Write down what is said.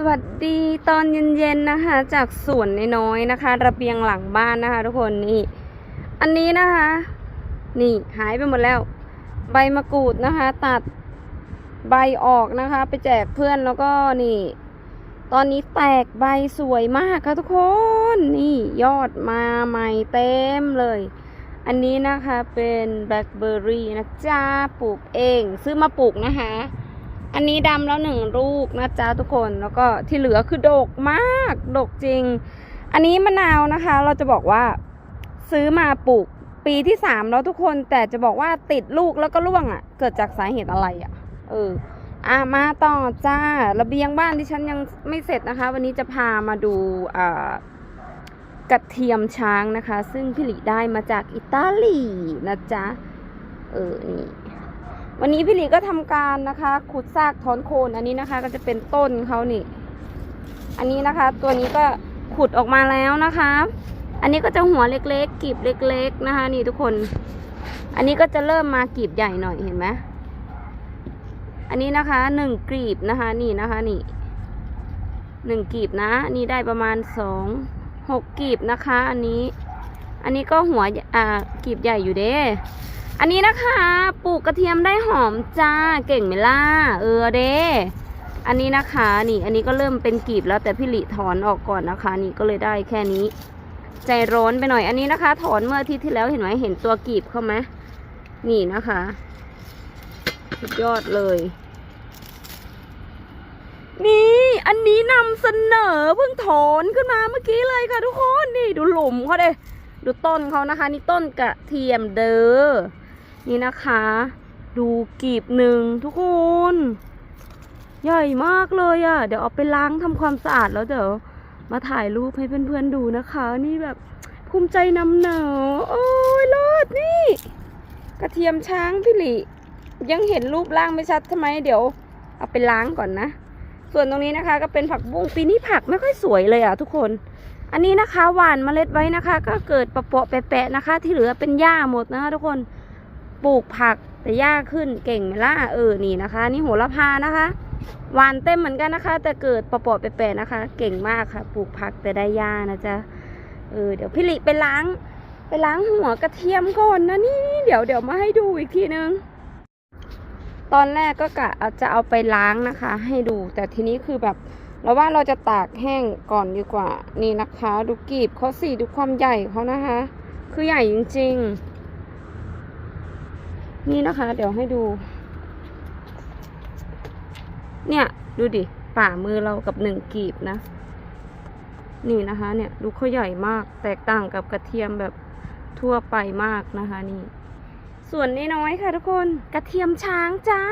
สวัสดีตอนเย็นๆนะคะ จากสวนน้อยๆนะคะ ระเบียงหลังบ้านนะคะ ทุกคนนี่ อันนี้นะคะ นี่หายไปหมดแล้ว ใบมะกรูดนะคะ ตัดใบออกนะคะ ไปแจกเพื่อนแล้วก็นี่ ตอนนี้แตกใบสวยมากค่ะทุกคนนี่ยอดมาใหม่เต็มเลย อันนี้นะคะเป็นแบล็คเบอร์รี่นะจ๊ะปลูกเอง ซื้อมาปลูกนะคะ อันนี้ดำแล้วหนึ่งลูกนะจ๊ะทุกคนแล้วก็ที่เหลือคือดกมากดกจริง อันนี้มะนาวนะคะ เราจะบอกว่าซื้อมาปลูกปีที่สามแล้วทุกคนแต่จะบอกว่าติดลูกแล้วก็ร่วงอะ่ะ เกิดจากสาเหตุอะไรอะ่ะ เอออะมาต่อจ้าระเบียงบ้านที่ฉันยังไม่เสร็จนะคะ วันนี้จะพามาดูอ่ากระเทียมช้างนะคะ ซึ่งพี่หลีได้มาจากอิตาลีนะจ๊ะเออนี่ วันนี้พี่หลีก็ทำการนะคะ ขุดซากถอนโคนอันนี้นะคะ ก็จะเป็นต้นเขานี่ อันนี้นะคะ ตัวนี้ก็ขุดออกมาแล้วนะคะ อันนี้ก็จะหัวเล็กๆกีบเล็ก ๆนะคะ นี่ทุกคน อันนี้ก็จะเริ่มมากีบใหญ่หน่อยเห็นไหมอันนี้นะคะหนึ่งกรีบนะคะ นี่นะคะนี่หนึ่งกีบนะ นี่ได้ประมาณสองหกกีบนะคะ อันนี้ อันนี้ก็หัวอ่ากีบใหญ่อยู่เด้ อันนี้นะคะปลูกกระเทียมได้หอมจ้าเก่งไหมล่ะเออเด้อันนี้นะคะนี่อันนี้ก็เริ่มเป็นกีบแล้วแต่พี่หลิถอนออกก่อนนะคะ นี่ก็เลยได้แค่นี้ ใจร้อนไปหน่อยอันนี้นะคะ ถอนเมื่ออาทิตย์ที่แล้วเห็นไหมเห็นตัวกีบเข้าไหมนี่นะคะสุดยอดเลย นี่ อันนี้นำเสนอเพิ่งถอนขึ้นมาเมื่อกี้เลยค่ะทุกคนนี่ดูหลุมเขาเด้ดูต้นเขานะคะ นี่ต้นกระเทียมเด้อ นี่นะคะ ดูกีบหนึ่งทุกคน ใหญ่มากเลยอะ่ะ เดี๋ยวเอาไปล้างทำความสะอาดแล้วเดี๋ยวมาถ่ายรูปให้เพื่อนๆดูนะคะ นี่แบบภูมิใจนำเหนอโอ้ยรอดนี่ กระเทียมช้างพี่หลิยังเห็นรูปร่างไม่ชัดทำไมเดี๋ยว เอาไปล้างก่อนนะ ส่วนตรงนี้นะคะ ก็เป็นผักบุ้งปีนี้ผักไม่ค่อยสวยเลยอะทุกคน อันนี้นะคะหว่านเมล็ดไว้นะคะ ก็เกิดปะเปาะแปะๆนะคะ ที่เหลือเป็นหญ้าหมดนะคะทุกคน ปลูกผักแต่หญ้าขึ้นเก่งไหมล่ะเออนี่นะคะ นี่โหระพานะคะหวานเต็มเหมือนกันนะคะ แต่เกิดปะเปาะแปะๆนะคะ เก่งมากค่ะ ปลูกผักแต่ได้หญ้านะจ๊ะเออเดี๋ยวพี่ลิไปล้าง ไปล้างหัวกระเทียมก่อนนะนี่เดี๋ยวเดี๋ยวมาให้ดูอีกทีนึง ตอนแรกก็กะจะเอาไปล้างนะคะ ให้ดูแต่ทีนี้คือแบบเราว่าเราจะตากแห้งก่อนดีกว่า นี่นะคะ ดูกีบเขาสิดูความใหญ่เขานะคะ คือใหญ่จริงๆ นี่นะคะ เดี๋ยวให้ดู เนี่ยดูดิฝ่ามือเรากับหนึ่งกีบนะ นี่นะคะ เนี่ยดูเขาใหญ่มาก แตกต่างกับกระเทียมแบบทั่วไปมากนะคะ นี่ ส่วนนี้น้อยค่ะทุกคน กระเทียมช้างจ้า